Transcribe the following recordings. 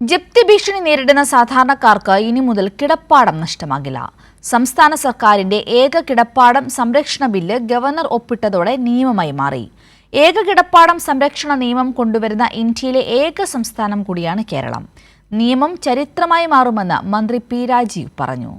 ജപ്തി ഭീഷണി നേരിടുന്ന സാധാരണക്കാർക്ക് ഇനി മുതൽ കിടപ്പാടം നഷ്ടമാകില്ല. സംസ്ഥാന സർക്കാരിന്റെ ഏക കിടപ്പാടം സംരക്ഷണ ബില്ല് ഗവർണർ ഒപ്പിട്ടതോടെ നിയമമായി മാറി. ഏക കിടപ്പാടം സംരക്ഷണ നിയമം കൊണ്ടുവരുന്ന ഇന്ത്യയിലെ ഏക സംസ്ഥാനം കൂടിയാണ് കേരളം. നിയമം ചരിത്രമായി മാറുമെന്ന് മന്ത്രി പി രാജീവ് പറഞ്ഞു.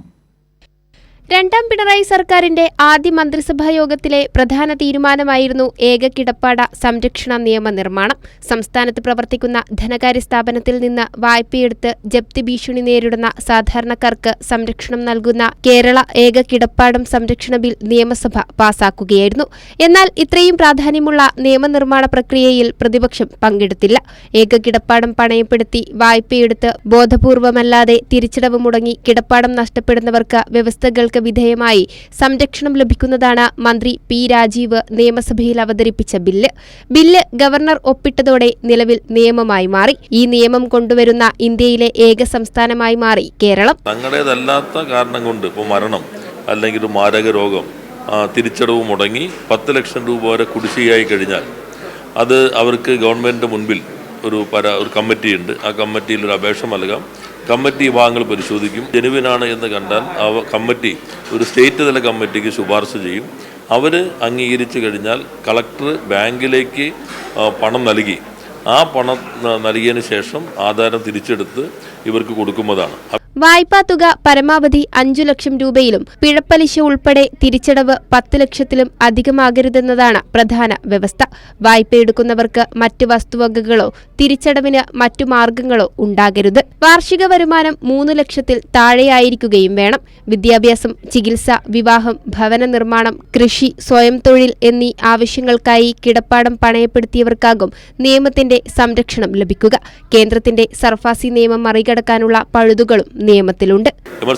രണ്ടാം പിണറായി സർക്കാരിന്റെ ആദ്യ മന്ത്രിസഭാ യോഗത്തിലെ പ്രധാന തീരുമാനമായിരുന്നു ഏക കിടപ്പാട സംരക്ഷണ നിയമനിർമ്മാണം. സംസ്ഥാനത്ത് പ്രവർത്തിക്കുന്ന ധനകാര്യ സ്ഥാപനത്തിൽ നിന്ന് വായ്പയെടുത്ത് ജപ്തി ഭീഷണി നേരിടുന്ന സാധാരണക്കാർക്ക് സംരക്ഷണം നൽകുന്ന കേരള ഏക കിടപ്പാടം സംരക്ഷണ ബിൽ നിയമസഭ പാസാക്കുകയായിരുന്നു. എന്നാൽ ഇത്രയും പ്രാധാന്യമുള്ള നിയമനിർമ്മാണ പ്രക്രിയയിൽ പ്രതിപക്ഷം പങ്കെടുത്തില്ല. ഏക കിടപ്പാടം പണയപ്പെടുത്തി വായ്പയെടുത്ത് ബോധപൂർവമല്ലാതെ തിരിച്ചടവ് മുടങ്ങി കിടപ്പാടം നഷ്ടപ്പെടുന്നവർക്ക് വ്യവസ്ഥകൾക്ക് വിധേയമായി. സംരക്ഷണം ലഭിക്കുന്നതാണ് മന്ത്രി പി രാജീവ് നിയമസഭയിൽ അവതരിപ്പിച്ച ബില്ല്. ബില്ല് ഗവർണർ ഒപ്പിട്ടതോടെ നിലവിൽ നിയമമായി മാറി. ഈ നിയമം കൊണ്ടുവരുന്ന ഇന്ത്യയിലെ ഏക സംസ്ഥാനമായി മാറി കേരളം. തങ്ങളുടേതല്ലാത്ത കാരണം കൊണ്ട് ഇപ്പോൾ മരണം അല്ലെങ്കിൽ മാരക രോഗം തിരിച്ചടവ് മുടങ്ങി പത്ത് ലക്ഷം രൂപ വരെ കുടിശ്ശികയായി കഴിഞ്ഞാൽ അത് അവർക്ക് ഗവൺമെന്റ് മുൻപിൽ ഒരു പരാ ഒരു കമ്മിറ്റിയുണ്ട്. ആ കമ്മിറ്റിയിൽ ഒരു അപേക്ഷ നൽകാം. കമ്മിറ്റി ഭാഗങ്ങൾ പരിശോധിക്കും. ജനുവിനാണ് എന്ന് കണ്ടാൽ ആ കമ്മിറ്റി ഒരു സ്റ്റേറ്റ് തല കമ്മിറ്റിക്ക് ശുപാർശ ചെയ്യും. അവർ അംഗീകരിച്ചു കഴിഞ്ഞാൽ കളക്ടർ ബാങ്കിലേക്ക് പണം നൽകി. ആ പണം നൽകിയതിന് ശേഷം ആധാരം തിരിച്ചെടുത്ത് ഇവർക്ക് കൊടുക്കുന്നതാണ്. വായ്പാ തുക പരമാവധി അഞ്ചു ലക്ഷം രൂപയിലും പിഴപ്പലിശ ഉൾപ്പെടെ തിരിച്ചടവ് പത്ത് ലക്ഷത്തിലും അധികമാകരുതെന്നതാണ് പ്രധാന വ്യവസ്ഥ. വായ്പ എടുക്കുന്നവർക്ക് മറ്റ് വസ്തുവകകളോ തിരിച്ചടവിന് മറ്റു മാർഗങ്ങളോ ഉണ്ടാകരുത്. വാർഷിക വരുമാനം മൂന്ന് ലക്ഷത്തിൽ താഴെയായിരിക്കുകയും വേണം. വിദ്യാഭ്യാസം ചികിത്സ വിവാഹം ഭവന നിർമ്മാണം കൃഷി സ്വയം തൊഴിൽ എന്നീ ആവശ്യങ്ങൾക്കായി കിടപ്പാടം പണയപ്പെടുത്തിയവർക്കാകും നിയമത്തിന്റെ സംരക്ഷണം ലഭിക്കുക. കേന്ദ്രത്തിന്റെ സർഫാസി നിയമം മറികടക്കാനുള്ള പഴുതുകളും നിയമത്തിലുണ്ട്.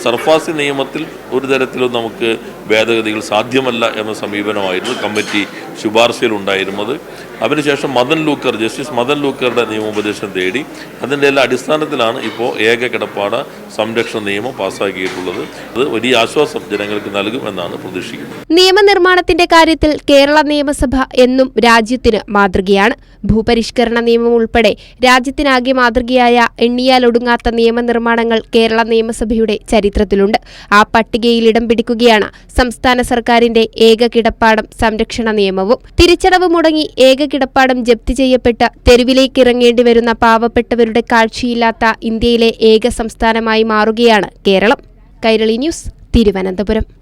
സർഫാസി നിയമത്തിൽ ഒരു തരത്തിലും നമുക്ക് ഭേദഗതികൾ സാധ്യമല്ല എന്ന സമീപനമായിരുന്നു കമ്മിറ്റി ശുപാർശയിൽ ഉണ്ടായിരുന്നത് അതിനുശേഷം മദൻ ലൂക്കർ ജസ്റ്റിസ് മദൻ ലൂക്കറുടെ നിയമോപദേശം തേടി. അതിന്റെ എല്ലാ അടിസ്ഥാനത്തിലാണ് ഇപ്പോൾ ഏക കിടപ്പാട സംരക്ഷണ നിയമം പാസ്സാക്കിയിട്ടുള്ളത്. അത് വലിയ ആശ്വാസം ജനങ്ങൾക്ക് നൽകും എന്നാണ് പ്രതീക്ഷിക്കുന്നത്. നിയമനിർമ്മാണത്തിന്റെ കാര്യത്തിൽ കേരള നിയമസഭ എന്നും രാജ്യത്തിന് മാതൃകയാണ്. ഭൂപരിഷ്കരണ നിയമം ഉൾപ്പെടെ രാജ്യത്തിനാകെ മാതൃകയായ എണ്ണിയാലൊടുങ്ങാത്ത നിയമനിർമ്മാണങ്ങൾ കേരള നിയമസഭയുടെ ചരിത്രത്തിലുണ്ട്. ആ പട്ടികയിൽ ഇടം പിടിക്കുകയാണ് സംസ്ഥാന സർക്കാരിന്റെ ഏക കിടപ്പാടം സംരക്ഷണ നിയമവും തിരിച്ചടവ് മുടങ്ങി ഏക കിടപ്പാടം ജപ്തി ചെയ്യപ്പെട്ട തെരുവിലേക്ക് ഇറങ്ങേണ്ടി വരുന്ന പാവപ്പെട്ടവരുടെ കാഴ്ചയില്ലാത്ത ഇന്ത്യയിലെ ഏക സംസ്ഥാനമായി മാറുകയാണ് കേരളം. കൈരളി ന്യൂസ് തിരുവനന്തപുരം.